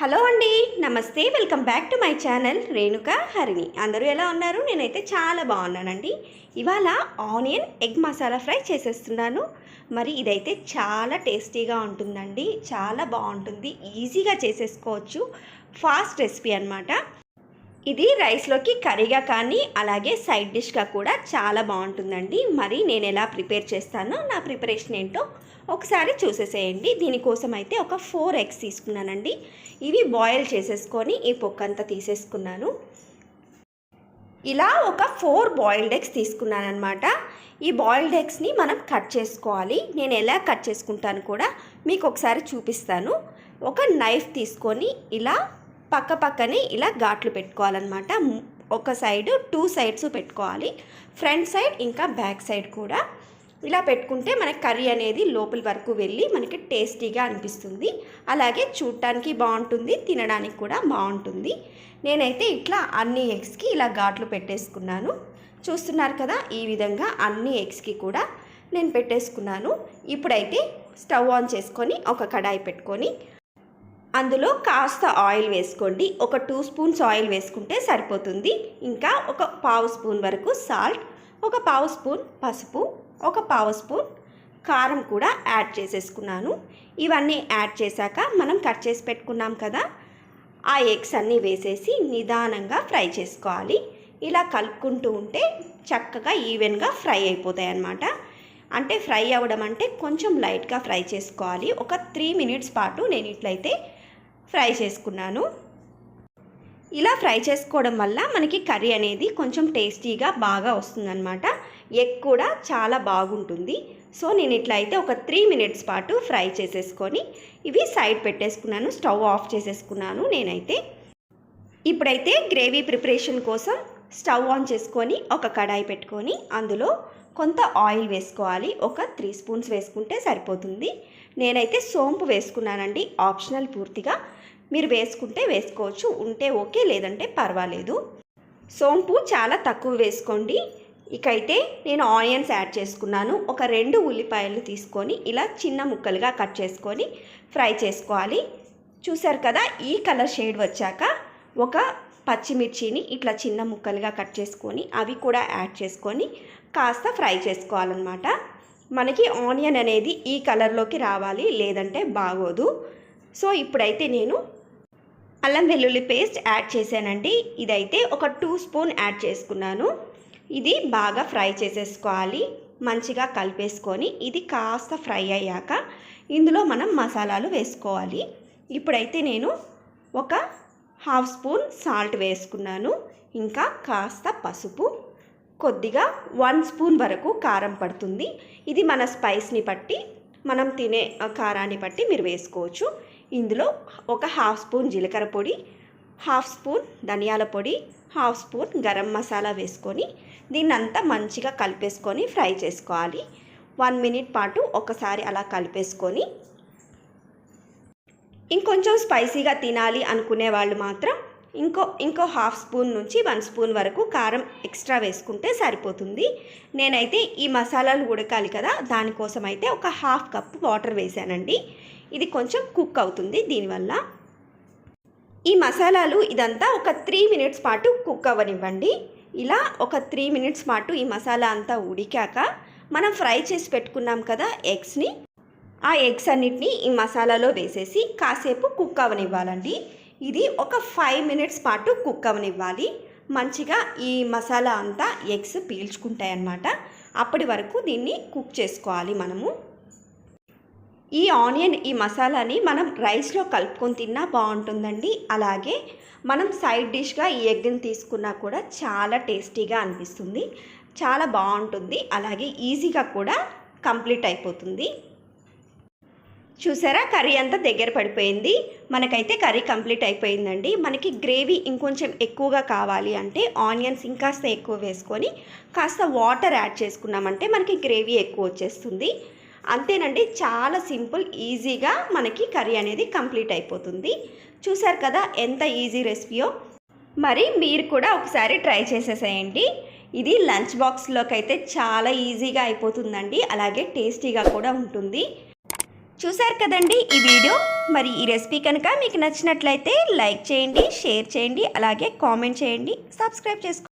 Hello అండి namaste welcome back to my channel Renuka Harini. అందరూ ఎలా ఉన్నారు? నేనైతే చాలా బాగున్నానండి. ఇవాళ ఆనియన్ ఎగ్ మసాలా ఫ్రై చేసేస్తున్నాను. మరి ఇదైతే చాలా టేస్టీగా ఉంటుందండి. చాలా బాగుంటుంది. ఈజీగా చేసేసుకోవచ్చు. ఫాస్ట్ రెసిపీ అనమాట ఇది రైస్లోకి కర్రీగా కానీ అలాగే సైడ్ డిష్గా కూడా చాలా బాగుంటుందండి. మరి నేను ఎలా ప్రిపేర్ చేస్తానో నా ప్రిపరేషన్ ఏంటో ఒకసారి చూసేసేయండి. దీనికోసం అయితే ఒక ఫోర్ ఎగ్స్ తీసుకున్నానండి. ఇవి బాయిల్ చేసేసుకొని ఈ పొక్కంతా తీసేసుకున్నాను. ఇలా ఒక ఫోర్ బాయిల్డ్ ఎగ్స్ తీసుకున్నాను అనమాట ఈ బాయిల్డ్ ఎగ్స్ని మనం కట్ చేసుకోవాలి. నేను ఎలా కట్ చేసుకుంటాను కూడా మీకు ఒకసారి చూపిస్తాను. ఒక నైఫ్ తీసుకొని ఇలా పక్క పక్కనే ఇలా ఘాట్లు పెట్టుకోవాలన్నమాట. ఒక సైడ్ టూ సైడ్స్ పెట్టుకోవాలి. ఫ్రంట్ సైడ్ ఇంకా బ్యాక్ సైడ్ కూడా. ఇలా పెట్టుకుంటే మనకి కర్రీ అనేది లోపల వరకు వెళ్ళి మనకి టేస్టీగా అనిపిస్తుంది. అలాగే చూడటానికి బాగుంటుంది తినడానికి కూడా బాగుంటుంది. నేనైతే ఇట్లా అన్ని ఎగ్స్కి ఇలా ఘాట్లు పెట్టేసుకున్నాను. చూస్తున్నారు కదా ఈ విధంగా అన్ని ఎగ్స్కి కూడా నేను పెట్టేసుకున్నాను. ఇప్పుడైతే స్టవ్ ఆన్ చేసుకొని ఒక కడాయి పెట్టుకొని అందులో కాస్త ఆయిల్ వేసుకోండి. ఒక టూ స్పూన్స్ ఆయిల్ వేసుకుంటే సరిపోతుంది. ఇంకా ఒక పావు స్పూన్ వరకు సాల్ట్ ఒక పావు స్పూన్ పసుపు ఒక పావు స్పూన్ కారం కూడా యాడ్ చేసేసుకున్నాను. ఇవన్నీ యాడ్ చేశాక మనం కట్ చేసి పెట్టుకున్నాం కదా ఆ ఎగ్స్ అన్నీ వేసేసి నిదానంగా ఫ్రై చేసుకోవాలి. ఇలా కలుపుకుంటూ ఉంటే చక్కగా ఈవెన్గా ఫ్రై అయిపోతాయి అన్నమాట. అంటే ఫ్రై అవ్వడం అంటే కొంచెం లైట్గా ఫ్రై చేసుకోవాలి. ఒక త్రీ మినిట్స్ పాటు నేను ఇట్లయితే ఫ్రై చేసుకున్నాను. ఇలా ఫ్రై చేసుకోవడం వల్ల మనకి కర్రీ అనేది కొంచెం టేస్టీగా బాగా వస్తుందన్నమాట. ఎగ్ కూడా చాలా బాగుంటుంది. సో నేను ఇట్లా అయితే ఒక త్రీ మినిట్స్ పాటు ఫ్రై చేసేసుకొని ఇవి సైడ్ పెట్టేసుకున్నాను. స్టవ్ ఆఫ్ చేసేసుకున్నాను నేనైతే. ఇప్పుడైతే గ్రేవీ ప్రిపరేషన్ కోసం స్టవ్ ఆన్ చేసుకొని ఒక కడాయి పెట్టుకొని అందులో కొంత ఆయిల్ వేసుకోవాలి. ఒక త్రీ స్పూన్స్ వేసుకుంటే సరిపోతుంది. నేనైతే సోంపు వేసుకున్నానండి ఆప్షనల్ పూర్తిగా. మీరు వేసుకుంటే వేసుకోవచ్చు ఉంటే ఓకే లేదంటే పర్వాలేదు. సోంపు చాలా తక్కువ వేసుకోండి. ఇకైతే నేను ఆనియన్స్ యాడ్ చేసుకున్నాను. ఒక రెండు ఉల్లిపాయలు తీసుకొని ఇలా చిన్న ముక్కలుగా కట్ చేసుకొని ఫ్రై చేసుకోవాలి. చూసారు కదా ఈ కలర్ షేడ్ వచ్చాక ఒక పచ్చిమిర్చిని ఇట్లా చిన్న ముక్కలుగా కట్ చేసుకొని అవి కూడా యాడ్ చేసుకొని కాస్త ఫ్రై చేసుకోవాలన్నమాట. మనకి ఆనియన్ అనేది ఈ కలర్లోకి రావాలి లేదంటే బాగోదు. సో ఇప్పుడైతే నేను అల్లం వెల్లుల్లి పేస్ట్ యాడ్ చేశానండి. ఇదైతే ఒక టూ స్పూన్ యాడ్ చేసుకున్నాను. ఇది బాగా ఫ్రై చేసేసుకోవాలి మంచిగా కలిపేసుకొని ఇది కాస్త ఫ్రై అయ్యాక ఇందులో మనం మసాలాలు వేసుకోవాలి. ఇప్పుడైతే నేను ఒక హాఫ్ స్పూన్ సాల్ట్ వేసుకున్నాను ఇంకా కాస్త పసుపు. కొద్దిగా వన్ స్పూన్ వరకు కారం పడుతుంది. ఇది మన స్పైస్ని బట్టి మనం తినే కారాన్ని బట్టి మీరు వేసుకోవచ్చు. ఇందులో ఒక హాఫ్ స్పూన్ జీలకర్ర పొడి హాఫ్ స్పూన్ ధనియాల పొడి హాఫ్ స్పూన్ గరం మసాలా వేసుకొని దీన్నంతా మంచిగా కలిపేసుకొని ఫ్రై చేసుకోవాలి. వన్ మినిట్ పాటు ఒకసారి అలా కలిపేసుకొని ఇంకొంచెం స్పైసీగా తినాలి అనుకునే వాళ్ళు మాత్రం ఇంకో ఇంకో హాఫ్ స్పూన్ నుంచి వన్ స్పూన్ వరకు కారం ఎక్స్ట్రా వేసుకుంటే సరిపోతుంది. నేనైతే ఈ మసాలాలు ఉడకాలి కదా దానికోసం అయితే ఒక హాఫ్ కప్ వాటర్ వేసానండి ఇది కొంచెం కుక్ అవుతుంది దీనివల్ల. ఈ మసాలాలు ఇదంతా ఒక త్రీ మినిట్స్ పాటు కుక్ అవ్వనివ్వండి. ఇలా ఒక త్రీ మినిట్స్ పాటు ఈ మసాలా అంతా ఉడికాక మనం ఫ్రై చేసి పెట్టుకున్నాం కదా ఎగ్స్ని ఆ ఎగ్స్ అన్నిటిని ఈ మసాలాలో వేసేసి కాసేపు కుక్ అవ్వనివ్వాలండి. ఇది ఒక ఫైవ్ మినిట్స్ పాటు కుక్ అవనివ్వాలి. మంచిగా ఈ మసాలా అంతా ఎగ్స్ పీల్చుకుంటాయి అన్నమాట అప్పటి వరకు దీన్ని కుక్ చేసుకోవాలి మనము. ఈ ఆనియన్ ఈ మసాలాని మనం రైస్లో కలుపుకొని తిన్నా బాగుంటుందండి. అలాగే మనం సైడ్ డిష్గా ఈ ఎగ్ని తీసుకున్నా కూడా చాలా టేస్టీగా అనిపిస్తుంది. చాలా బాగుంటుంది. అలాగే ఈజీగా కూడా కంప్లీట్ అయిపోతుంది. చూసారా? కర్రీ అంతా దగ్గర పడిపోయింది. మనకైతే కర్రీ కంప్లీట్ అయిపోయిందండి. మనకి గ్రేవీ ఇంకొంచెం ఎక్కువగా కావాలి అంటే ఆనియన్స్ ఇంకాస్త ఎక్కువ వేసుకొని కాస్త వాటర్ యాడ్ చేసుకున్నామంటే మనకి గ్రేవీ ఎక్కువ వచ్చేస్తుంది. అంతేనండి చాలా సింపుల్ ఈజీగా మనకి కర్రీ అనేది కంప్లీట్ అయిపోతుంది. చూసారు కదా ఎంత ఈజీ రెసిపీయో. మరి మీరు కూడా ఒకసారి ట్రై చేసేసేయండి. ఇది లంచ్ బాక్స్లోకి అయితే చాలా ఈజీగా అయిపోతుందండి. అలాగే టేస్టీగా కూడా ఉంటుంది. చూశారు కదండి ఈ వీడియో? మరి ఈ రెసిపీ కనుక మీకు నచ్చినట్లయితే లైక్ చేయండి షేర్ చేయండి అలాగే కామెంట్ చేయండి సబ్స్క్రైబ్ చేసుకోండి.